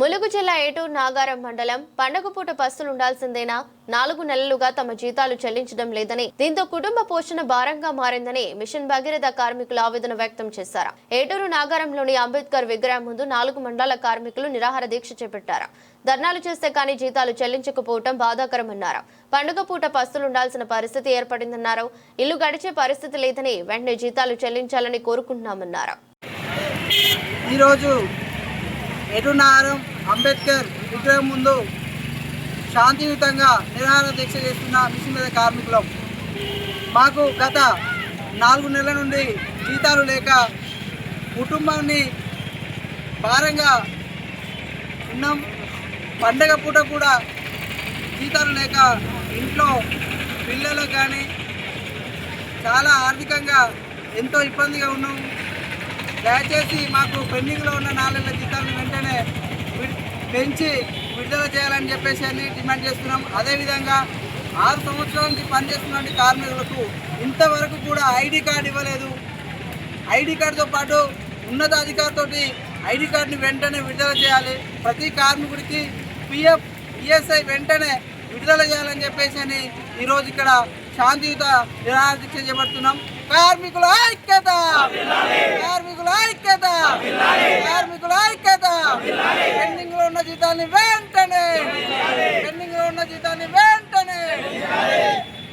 ములుగు జిల్లా ఏటూరు నాగారం మండలం పండగ పూట పస్తులు ఉండాల్సిందేనా నాలుగు నెలలుగా తమ జీతాలు చెల్లించడం లేదని దీంతో కుటుంబ పోషణ భారంగా మారిందని మిషన్ భగీరథ కార్మికులు ఆవేదన వ్యక్తం చేశారు. ఏటూరు నాగారంలోని అంబేద్కర్ విగ్రహం ముందు నాలుగు మండల కార్మికులు నిరాహార దీక్ష చేపట్టారు. ధర్నాలు చేస్తే కానీ జీతాలు చెల్లించకపోవటం బాధాకరమన్నారు. పండుగ పూట పస్తులు ఉండాల్సిన పరిస్థితి ఏర్పడిందన్నారు. ఇల్లు గడిచే పరిస్థితి లేదని వెంటనే జీతాలు చెల్లించాలని కోరుకుంటున్నామన్నారు. ఈరోజు ఎటునారం అంబేద్కర్ విగ్రహం ముందు శాంతియుతంగా నిరాహార దీక్ష చేస్తున్న మిషన్ మీద కార్మికులం. మాకు గత నాలుగు నెలల నుండి జీతాలు లేక కుటుంబాన్ని భారంగా ఉన్నాం. పండగ పూట కూడా జీతాలు లేక ఇంట్లో పిల్లలకు కానీ చాలా ఆర్థికంగా ఎంతో ఇబ్బందిగా ఉన్నాం. దయచేసి మాకు పెండింగ్లో ఉన్న నాలుగు జీతాలను వెంటనే పెంచి విడుదల చేయాలని చెప్పేసి అని డిమాండ్ చేస్తున్నాం. అదేవిధంగా ఆరు సంవత్సరాల నుంచి పనిచేస్తున్న కార్మికులకు ఇంతవరకు కూడా ఐడి కార్డు ఇవ్వలేదు. ఐడి కార్డుతో పాటు ఉన్నతాధికారితోటి ఐడి కార్డుని వెంటనే విడుదల చేయాలి. ప్రతి కార్మికుడికి పిఎఫ్ ఈఎస్ఐ వెంటనే విడుదల చేయాలని చెప్పేసి అని ఈరోజు ఇక్కడ శాంతియుత నిరాదీక్ష చేపడుతున్నాం. కార్మికుల ఐక్యత! కార్మికుల ఐక్యత కార్మికుల ఐక్యత పెండింగ్లో ఉన్న జీతాన్ని వెంటనే పెండింగ్లో ఉన్న జీతాన్ని